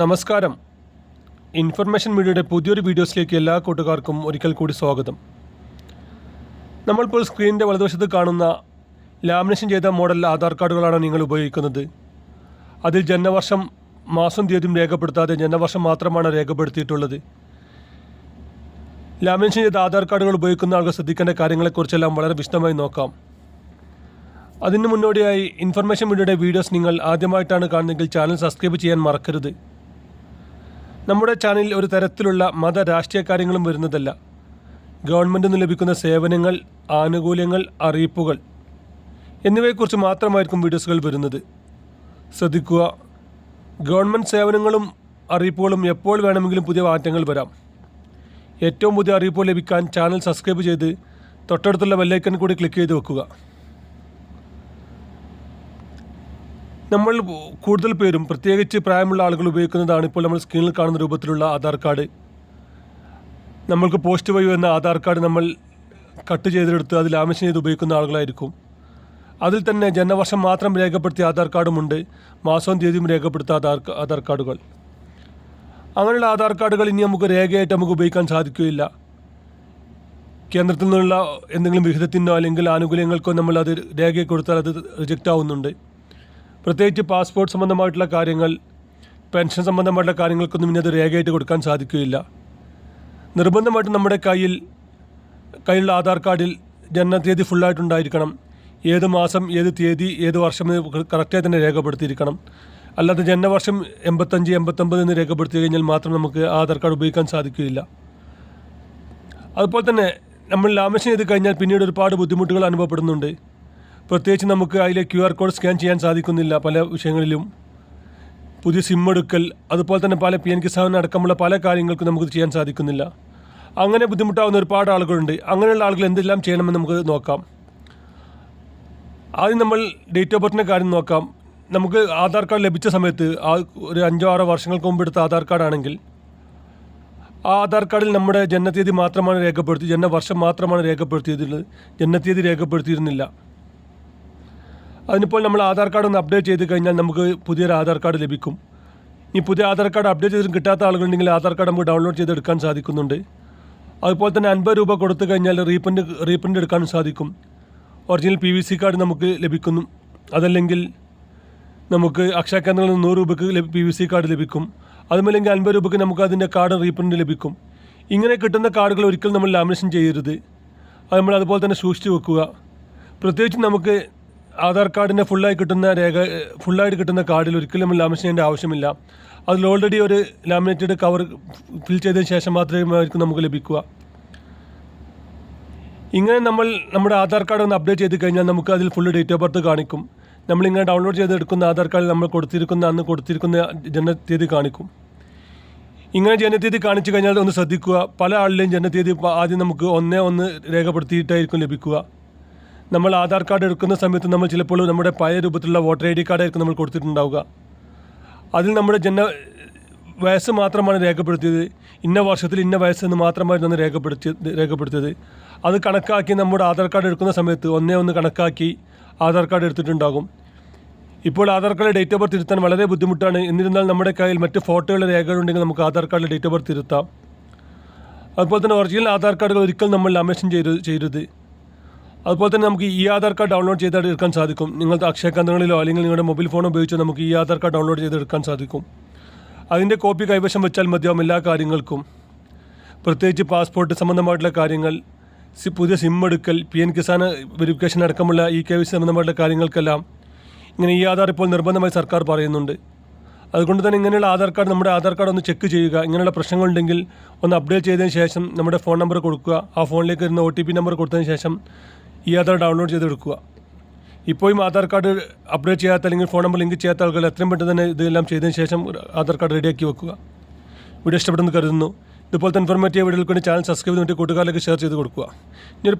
നമസ്കാരം. ഇൻഫർമേഷൻ മീഡിയയുടെ പുതിയൊരു വീഡിയോസിലേക്ക് എല്ലാ കൂട്ടുകാർക്കും ഒരിക്കൽ കൂടി സ്വാഗതം. നമ്മളിപ്പോൾ സ്ക്രീനിന്റെ വലതുവശത്ത് കാണുന്ന ലാമിനേഷൻ ചെയ്ത മോഡൽ ആധാർ കാർഡുകളാണ് നിങ്ങൾ ഉപയോഗിക്കുന്നത്. അതിൽ ജനനവർഷം മാസം തീയതിയും രേഖപ്പെടുത്താതെ ജനനവർഷം മാത്രമാണ് രേഖപ്പെടുത്തിയിട്ടുള്ളത്. ലാമിനേഷൻ ചെയ്ത ആധാർ കാർഡുകൾ ഉപയോഗിക്കുന്ന ആൾക്ക് ശ്രദ്ധിക്കേണ്ട കാര്യങ്ങളെക്കുറിച്ചെല്ലാം വളരെ വിശദമായി നോക്കാം. അതിന് മുന്നോടിയായി ഇൻഫർമേഷൻ മീഡിയയുടെ വീഡിയോസ് നിങ്ങൾ ആദ്യമായിട്ടാണ് കാണുന്നതെങ്കിൽ ചാനൽ സബ്സ്ക്രൈബ് ചെയ്യാൻ മറക്കരുത്. നമ്മുടെ ചാനലിൽ ഒരു തരത്തിലുള്ള മത രാഷ്ട്രീയ കാര്യങ്ങളും വരുന്നതല്ല. ഗവൺമെന്റ് നിന്ന് ലഭിക്കുന്ന സേവനങ്ങൾ ആനുകൂല്യങ്ങൾ അറിയിപ്പുകൾ എന്നിവയെക്കുറിച്ച് മാത്രമായിരിക്കും വീഡിയോസുകൾ വരുന്നത്. ശ്രദ്ധിക്കുക ഗവൺമെന്റ് സേവനങ്ങളും അറിയിപ്പുകളും എപ്പോൾ വേണമെങ്കിലും പുതിയ മാറ്റങ്ങൾ വരാം. ഏറ്റവും പുതിയ അറിയിപ്പുകൾ ലഭിക്കാൻ ചാനൽ സബ്സ്ക്രൈബ് ചെയ്ത് തൊട്ടടുത്തുള്ള ബെല്ലൈക്കൺ കൂടി ക്ലിക്ക് ചെയ്ത് വെക്കുക. നമ്മൾ കൂടുതൽ പേരും പ്രത്യേകിച്ച് പ്രായമുള്ള ആളുകൾ ഉപയോഗിക്കുന്നതാണ് ഇപ്പോൾ നമ്മൾ സ്ക്രീനിൽ കാണുന്ന രൂപത്തിലുള്ള ആധാർ കാർഡ്. നമ്മൾക്ക് പോസ്റ്റ് വഴി എന്ന ആധാർ കാർഡ് നമ്മൾ കട്ട് ചെയ്തെടുത്ത് അതിൽ ആമിഷൻ ചെയ്ത് ഉപയോഗിക്കുന്ന ആളുകളായിരിക്കും. അതിൽ തന്നെ ജനവർഷം മാത്രം രേഖപ്പെടുത്തിയ ആധാർ കാർഡുമുണ്ട് മാസവും തീയതിയും രേഖപ്പെടുത്തിയ ആധാർ ആധാർ കാർഡുകൾ. അങ്ങനെയുള്ള ആധാർ കാർഡുകൾ ഇനി നമുക്ക് രേഖയായിട്ട് നമുക്ക് ഉപയോഗിക്കാൻ സാധിക്കുകയില്ല. കേന്ദ്രത്തിൽ നിന്നുള്ള എന്തെങ്കിലും വിഹിതത്തിനോ അല്ലെങ്കിൽ ആനുകൂല്യങ്ങൾക്കോ നമ്മൾ അത് രേഖയെ കൊടുത്താൽ അത് റിജക്റ്റ് ആവുന്നുണ്ട്. പ്രത്യേകിച്ച് പാസ്പോർട്ട് സംബന്ധമായിട്ടുള്ള കാര്യങ്ങൾ പെൻഷൻ സംബന്ധമായിട്ടുള്ള കാര്യങ്ങൾക്കൊന്നും ഇനി അത് രേഖയായിട്ട് കൊടുക്കാൻ സാധിക്കുകയില്ല. നിർബന്ധമായിട്ടും നമ്മുടെ കയ്യിൽ കയ്യിലുള്ള ആധാർ കാർഡിൽ ജനന തീയതി ഫുള്ളായിട്ടുണ്ടായിരിക്കണം. ഏത് മാസം ഏത് തീയതി ഏത് വർഷം കറക്റ്റായി തന്നെ രേഖപ്പെടുത്തിയിരിക്കണം. അല്ലാതെ ജനനവർഷം എൺപത്തഞ്ച് എൺപത്തൊമ്പത് എന്ന് രേഖപ്പെടുത്തി കഴിഞ്ഞാൽ മാത്രം നമുക്ക് ആധാർ കാർഡ് ഉപയോഗിക്കാൻ സാധിക്കുകയില്ല. അതുപോലെ തന്നെ നമ്മൾ ലാമിനേഷൻ ചെയ്ത് കഴിഞ്ഞാൽ പിന്നീട് ഒരുപാട് ബുദ്ധിമുട്ടുകൾ അനുഭവപ്പെടുന്നുണ്ട്. പ്രത്യേകിച്ച് നമുക്ക് അതിലെ ക്യു ആർ കോഡ് സ്കാൻ ചെയ്യാൻ സാധിക്കുന്നില്ല പല വിഷയങ്ങളിലും. പുതിയ സിം എടുക്കൽ അതുപോലെ തന്നെ പല പി എൻ കിസാൻ അടക്കമുള്ള പല കാര്യങ്ങൾക്കും നമുക്ക് ചെയ്യാൻ സാധിക്കുന്നില്ല. അങ്ങനെ ബുദ്ധിമുട്ടാവുന്ന ഒരുപാട് ആളുകളുണ്ട്. അങ്ങനെയുള്ള ആളുകൾ എന്തെല്ലാം ചെയ്യണമെന്ന് നമുക്ക് നോക്കാം. ആദ്യം നമ്മൾ ഡേറ്റ് ഓഫ് ബർത്തിന്റെ കാര്യം നോക്കാം. നമുക്ക് ആധാർ കാർഡ് ലഭിച്ച സമയത്ത് ആ ഒരു അഞ്ചോ ആറോ വർഷങ്ങൾക്ക് മുമ്പ് എടുത്ത ആധാർ കാർഡാണെങ്കിൽ ആ ആധാർ കാർഡിൽ നമ്മുടെ ജനനത്തീയതി മാത്രമാണ് രേഖപ്പെടുത്തി ജനന വർഷം മാത്രമാണ് രേഖപ്പെടുത്തിയിരുന്നത് ജനനത്തീയതി രേഖപ്പെടുത്തിയിരുന്നില്ല. അതിനിപ്പോൾ നമ്മൾ ആധാർ കാർഡ് ഒന്ന് അപ്ഡേറ്റ് ചെയ്ത് കഴിഞ്ഞാൽ നമുക്ക് പുതിയൊരു ആധാർ കാർഡ് ലഭിക്കും. ഈ പുതിയ ആധാർ കാർഡ് അപ്ഡേറ്റ് ചെയ്തിട്ട് കിട്ടാത്ത ആളുകളുണ്ടെങ്കിൽ ആധാർ കാർഡ് നമുക്ക് ഡൗൺലോഡ് ചെയ്തെടുക്കാൻ സാധിക്കുന്നുണ്ട്. അതുപോലെ തന്നെ അൻപത് രൂപ കൊടുത്തു കഴിഞ്ഞാൽ റീപ്രിന്റ് റീപ്രിന്റ് എടുക്കാനും സാധിക്കും. Original P V C card നമുക്ക് ലഭിക്കുന്നു. അതല്ലെങ്കിൽ നമുക്ക് അക്ഷയ കേന്ദ്രങ്ങളിൽ നിന്ന് നൂറ് രൂപയ്ക്ക് പി വി സി കാർഡ് ലഭിക്കും. അതുമല്ലെങ്കിൽ അൻപത് രൂപയ്ക്ക് നമുക്ക് അതിന്റെ കാർഡ് റീപ്രിന്റ് ലഭിക്കും. ഇങ്ങനെ കിട്ടുന്ന കാർഡുകൾ ഒരിക്കലും നമ്മൾ ലാമിനേഷൻ ചെയ്യരുത്. അത് നമ്മൾ അതുപോലെ തന്നെ സൂക്ഷിച്ചു വെക്കുക. പ്രത്യേകിച്ച് നമുക്ക് ആധാർ കാർഡിന്റെ ഫുള്ളായി കിട്ടുന്ന രേഖ ഫുള്ളായിട്ട് കിട്ടുന്ന കാർഡിൽ ഒരിക്കലും നമ്മൾ ലാമിനേഷൻ ചെയ്യേണ്ട ആവശ്യമില്ല. അതിൽ ഓൾറെഡി ഒരു ലാമിനേറ്റഡ് കവർ ഫിൽ ചെയ്തതിന് ശേഷം മാത്രമേ ആയിരിക്കും നമുക്ക് ലഭിക്കുക. ഇങ്ങനെ നമ്മൾ നമ്മുടെ ആധാർ കാർഡ് ഒന്ന് അപ്ഡേറ്റ് ചെയ്ത് കഴിഞ്ഞാൽ നമുക്ക് അതിൽ ഫുൾ ഡേറ്റ് ഓഫ് ബർത്ത് കാണിക്കും. നമ്മളിങ്ങനെ ഡൗൺലോഡ് ചെയ്തെടുക്കുന്ന ആധാർ കാർഡിൽ നമ്മൾ കൊടുത്തിരിക്കുന്ന അന്ന് കൊടുത്തിരിക്കുന്ന ജനനത്തീയതി കാണിക്കും. ഇങ്ങനെ ജനനത്തീയതി കാണിച്ചു കഴിഞ്ഞാൽ ഒന്ന് ശ്രദ്ധിക്കുക. പല ആളിലെയും ജനനത്തീയതി ആദ്യം നമുക്ക് ഒന്നേ ഒന്ന് രേഖപ്പെടുത്തിയിട്ടായിരിക്കും ലഭിക്കുക. നമ്മൾ ആധാർ കാർഡ് എടുക്കുന്ന സമയത്ത് നമ്മൾ ചിലപ്പോൾ നമ്മുടെ പഴയ രൂപത്തിലുള്ള വോട്ടർ ഐ ഡി കാർഡായിരിക്കും നമ്മൾ കൊടുത്തിട്ടുണ്ടാവുക. അതിൽ നമ്മുടെ ജന വയസ്സ് മാത്രമാണ് രേഖപ്പെടുത്തിയത്. ഇന്ന വർഷത്തിൽ ഇന്ന വയസ്സെന്ന് മാത്രമായിരുന്നു അന്ന് രേഖപ്പെടുത്തി രേഖപ്പെടുത്തിയത്. അത് കണക്കാക്കി നമ്മുടെ ആധാർ കാർഡ് എടുക്കുന്ന സമയത്ത് ഒന്നേ ഒന്ന് കണക്കാക്കി ആധാർ കാർഡ് എടുത്തിട്ടുണ്ടാകും. ഇപ്പോൾ Aadhaar card date of birth തിരുത്താൻ വളരെ ബുദ്ധിമുട്ടാണ്. എന്നിരുന്നാൽ നമ്മുടെ കയ്യിൽ മറ്റ് ഫോട്ടോയുള്ള രേഖകളുണ്ടെങ്കിൽ നമുക്ക് ആധാർ കാർഡിലെ ഡേറ്റ് ഓഫ് ബർത്ത് തിരുത്താം. അതുപോലെ തന്നെ ഒറിജിനൽ ആധാർ കാർഡുകൾ ഒരിക്കലും നമ്മൾ അമേഷൻ ചെയ്യരുത് ചെയ്യരുത്. അതുപോലെ തന്നെ നമുക്ക് ഈ ആധാർ കാർഡ് ഡൗൺലോഡ് ചെയ്തെടുക്കാൻ എടുക്കാൻ സാധിക്കും. നിങ്ങളുടെ അക്ഷയ കേന്ദ്രങ്ങളിലോ അല്ലെങ്കിൽ നിങ്ങളുടെ മൊബൈൽ ഫോണോ ഉപയോഗിച്ചോ നമുക്ക് ഈ ആധാർ കാർഡ് ഡൗൺലോഡ് ചെയ്തെടുക്കാൻ സാധിക്കും. അതിന്റെ കോപ്പി കൈവശം വെച്ചാൽ മതിയാവും എല്ലാ കാര്യങ്ങൾക്കും. പ്രത്യേകിച്ച് പാസ്പോർട്ട് സംബന്ധമായിട്ടുള്ള കാര്യങ്ങൾ പുതിയ സിം എടുക്കൽ പി എൻ കിസാൻ വെരിഫിക്കേഷൻ അടക്കമുള്ള ഇ കെ വി സംബന്ധമായിട്ടുള്ള കാര്യങ്ങൾക്കെല്ലാം ഇങ്ങനെ ഈ ആധാർ ഇപ്പോൾ നിർബന്ധമായി സർക്കാർ പറയുന്നുണ്ട്. അതുകൊണ്ട് തന്നെ ഇങ്ങനെയുള്ള ആധാർ കാർഡ് നമ്മുടെ ആധാർ കാർഡ് ഒന്ന് ചെക്ക് ചെയ്യുക. ഇങ്ങനെയുള്ള പ്രശ്നങ്ങളുണ്ടെങ്കിൽ ഒന്ന് അപ്ഡേറ്റ് ചെയ്തതിന് ശേഷം നമ്മുടെ ഫോൺ നമ്പർ കൊടുക്കുക. ആ ഫോണിലേക്ക് വരുന്ന ഒ ടി പി നമ്പർ കൊടുത്തതിന് ശേഷം ഈ ആധാർ ഡൗൺലോഡ് ചെയ്തെടുക്കുക. ഇപ്പോഴും ആധാർ കാർഡ് അപ്ഡേറ്റ് ചെയ്യാത്ത അല്ലെങ്കിൽ ഫോൺ നമ്പർ ലിങ്ക് ചെയ്യാത്ത ആളുകൾ എത്രയും പെട്ടെന്ന് തന്നെ ഇതെല്ലാം ചെയ്തതിന് ശേഷം ആധാർ കാർഡ് റെഡിയാക്കി വെക്കുക. വീഡിയോ ഇഷ്ടപ്പെടുന്നു കരുതുന്നു. ഇതുപോലത്തെ ഇൻഫോർമേറ്റീവ് വീഡിയോകൾക്ക് ചാനൽ സബ്സ്ക്രൈബ് ചെയ്തിട്ട് കൂട്ടുകാരിലേക്ക് ഷെയർ ചെയ്ത് കൊടുക്കുക. ഇനി